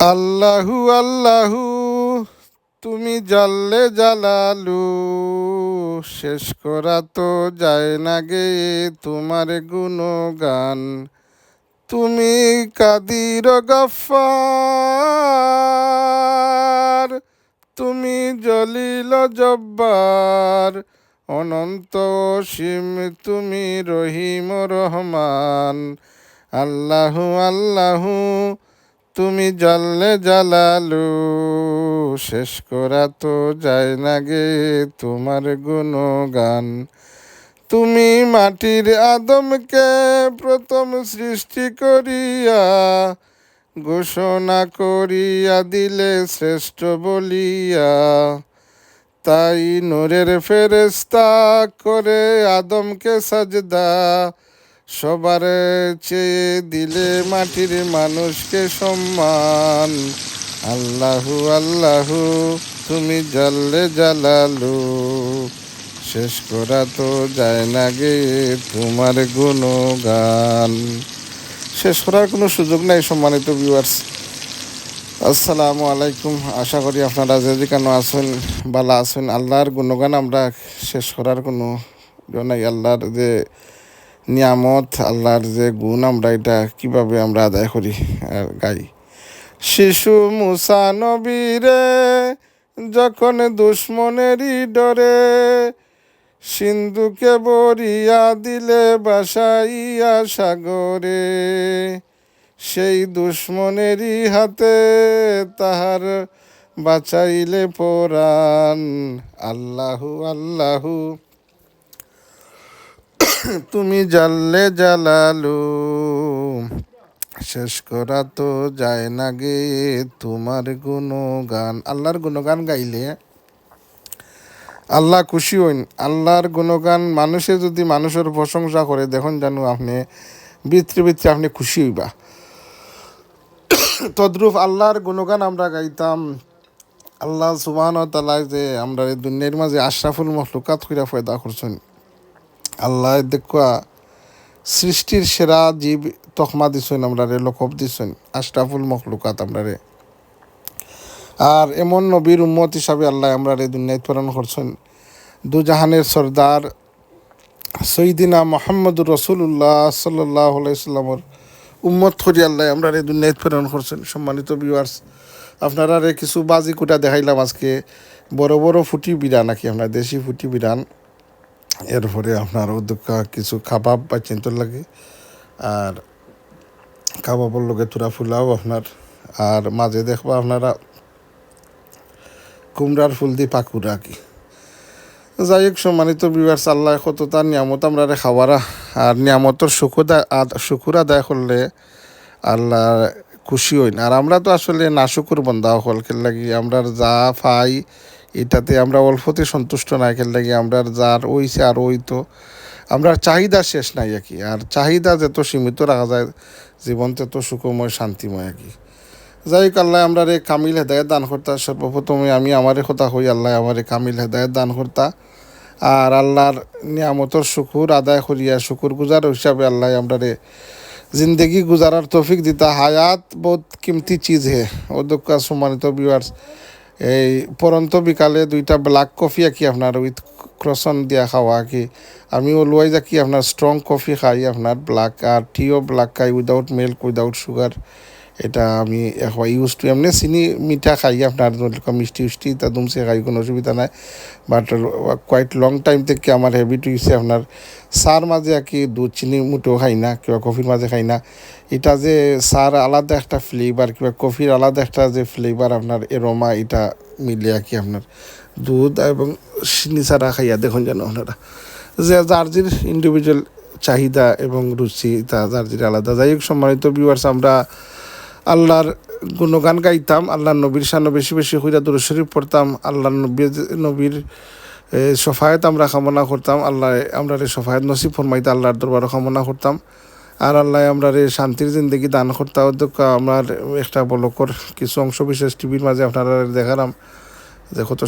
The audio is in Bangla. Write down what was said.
আল্লাহু আল্লাহু, তুমি জাল্লে জালালু। শেষ করা তো যায় না গে তোমার গুণগান। তুমি কাদির গফার। তুমি জলিল জব্বার। অনন্ত অসীম তুমি রহিম রহমান। আল্লাহু আল্লাহু তুমি জাল্লে জালালু শেষ করা তো যায় না গে তোমার গুণগান। তুমি মাটির আদমকে প্রথম সৃষ্টি করিয়া, ঘোষণা করিয়া দিলে শ্রেষ্ঠ বলিয়া। তাই নূরের ফেরেস্তা করে আদমকে সাজদা সবার চেয়ে দিলে মাটির মানুষকে সম্মান। আল্লাহু আল্লাহু, তুমি জাল্লে জালালু। শেষ করা তো যায় না গে তোমার গুণগান। শেষ করার কোনো সুযোগ নাই সম্মানিত ভিউয়ার্স আসসালামু আলাইকুম। আশা করি আপনারা যে কেন আছেন বালা আছেন, আল্লাহর গুণগান আমরা শেষ করার কোনো ইয়ে নাই, আল্লাহর যে নিয়ামত, আল্লাহর যে গুণ আমরা এটা কীভাবে আমরা আদায় করি? আর গাই, শিশু মুসা নবীরে যখন দুশ্মনেরই ডরে, সিন্ধুকে বরিয়া দিলে বাসাইয়া সাগরে, সেই দুশ্মনেরই হাতে তাহার বাঁচাইলে পরাণ। আল্লাহু আল্লাহু। তুমি জানলে জালালু, শেষ করা তো যায় না গে তোমার গুণগান। আল্লাহর গুণগান গাইলে আল্লাহ খুশি হইন। আল্লাহর গুণগান মানুষে যদি মানুষের প্রশংসা করে, দেখুন জানো আপনি ভিতরে ভিতরে আপনি খুশি হইবা। তদ্রুপ আল্লাহর গুণগান আমরা গাইতাম। আল্লাহ সুবাহ তালায় যে আমরা এই দুনিয়ার মাঝে আশরাফুল মখলুকাত কইরা ফয়দা করছেন। আল্লাহ দেখা সৃষ্টির সেরা জীব তকমা দিছেন আমরা রে লকব দিছেন, আশরাফুল মখলুকাত আমরা রে আর এমন নবীর উম্মত হিসাবে আল্লাহ আমরা রে দুনিয়ায় প্রেরণ করছেন। দুজাহানের সর্দার সৈদিনা মোহাম্মদুর রসুল্লাহ সাল্লাহ সাল্লামর উম্মত করি আল্লাহ আমরা রে দুনিয়ায় প্রেরণ করছেন। সম্মানিত ভিউয়ার্স আপনারা রে কিছু বাজি কুটা দেখাইলাম আজকে। বড় বড় ফুটি বিরান নাকি আপনার দেশি ফুটি বিরান এরপরে আপনার উদ্যোগ কিছু কাবাব বা চিন্তর লাগে, আর কাবাবর লগে তুরা ফুলাও আপনার, আর মাঝে দেখবা আপনারা কুমড়ার ফুল দিয়ে পাকুড়া কি যাই হোক, সম্মানিত বিবার আল্লাহ কত তার নিয়ামত আমরা খাওয়ারা আর নিয়ামতর শুকুর শুকুর আদায় করলে আল্লাহ খুশি হই আর আমরা তো আসলে না শুকুর বন্ধা হল লাগি, আমরা যা পাই এটাতে আমরা অল্পতে সন্তুষ্ট নাই খেল লাগি আমরা যার ওইছে আর ওই তো। আমরা চাহিদা শেষ নাই আর কি, আর চাহিদা যত সীমিত রাখা যায়, জীবন তত সুখময়, শান্তিময় আর কি। যাই হোক আল্লাহ, আমরা রে কামিল হেদায়ত দান করতা। সর্বপ্রথমে আমি আমারে কথা হই আল্লাহ আমারে কামিল হেদায়ত দান করতা। আর আল্লাহর নিয়ামতর শুকুর আদায় করিয়া শুকুর গুজার হিসাবে আল্লাহ আমরা রে জিন্দগি গুজারার তৌফিক দিতা। হায়াত বহুত কিমতি চিজ হে। অধ্যক্ষ সম্মানিত ভিউয়ার্স এই পরন্ত বিকালে দুইটা ব্ল্যাক কফি কি আপনার উইথ ক্রসন দিয়া খাওয়া কি আমি ওলুয়াই যা কি আপনার স্ট্রং কফি খাই আপনার ব্ল্যাক আর টিও ব্ল্যাক খাই উইদাউট মিল্ক উইদাউট সুগার এটা আমি এখন ইউজ টু এমনি চিনি মিঠা খাই, আপনার মিষ্টি উষ্টি তা দুমসে খাই, কোনো অসুবিধা নাই। বাট কোয়াইট লং টাইম থেকে আমার হ্যাবিট হয়েছে আপনার সার মাঝে আর কি দুধ, চিনি মুটো খাই না, কিংবা কফির মাঝে খাই না। এটা যে সার আলাদা একটা ফ্লেভার কিংবা কফির আলাদা একটা যে ফ্লেভার আপনার এরোমা এটা মিলে আর কি আপনার দুধ এবং চিনি ছাড়া খাইয়া দেখুন যেন আপনারা। যে যার যে ইন্ডিভিজুয়াল চাহিদা এবং রুচি, তা যার আলাদা। যাই হোক, সম্মানিত ভিউয়ার্স আমরা আল্লাহর গুণগান গাইতাম, আল্লাহর নবীর সানো বেশি বেশি হইরা দূর শরীফ পড়তাম আল্লাহ নবীর নবীর সফায়ত আমরা কামনা করতাম আল্লাহ আমরা রে সফায়ত নসিব ফরমাইতে আল্লাহর দরবার কামনা করতাম। আর আল্লাহ আমরা রে শান্তির জিন্দগি দান করতাম অধ্যক্ষ আমার একটা বলকর কিছু অংশ বিশেষ টিভির মাঝে আপনারা দেখালাম যে কত